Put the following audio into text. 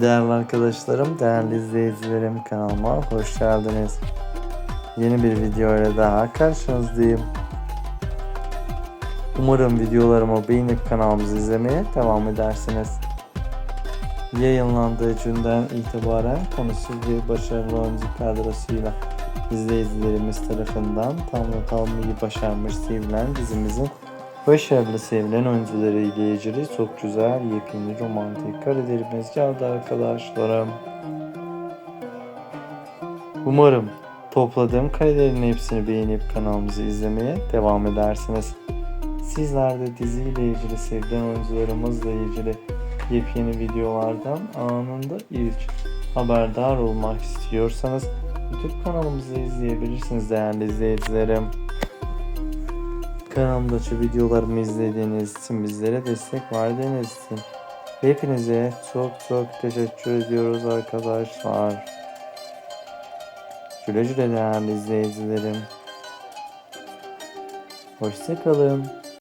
Değerli arkadaşlarım, değerli izleyicilerim kanalıma hoş geldiniz. Yeni bir video ile daha karşınızdayım. Umarım videolarımı beğenip kanalımızı izlemeye devam edersiniz. Yayınlandığı günden itibaren konusuz bir başarılı oyuncu kadrosuyla izleyicilerimiz tarafından tam not almayı başarmış sevilen dizimizin başarılı sevilen oyuncuları ile çok güzel yepyeni romantik karelerimiz geldi arkadaşlarım. Umarım topladığım karelerin hepsini beğenip kanalımızı izlemeye devam edersiniz. Sizler de diziyle ilgili sevilen oyuncularımızla ilgili yepyeni videolardan anında ilk haberdar olmak istiyorsanız YouTube kanalımızı izleyebilirsiniz değerli izleyicilerim. Kanalımdaki videolarımı izlediğiniz için bizlere destek verdiğiniz için hepinize çok çok teşekkür ediyoruz arkadaşlar. Güle güle değerli izleyicilerim. Hoşçakalın.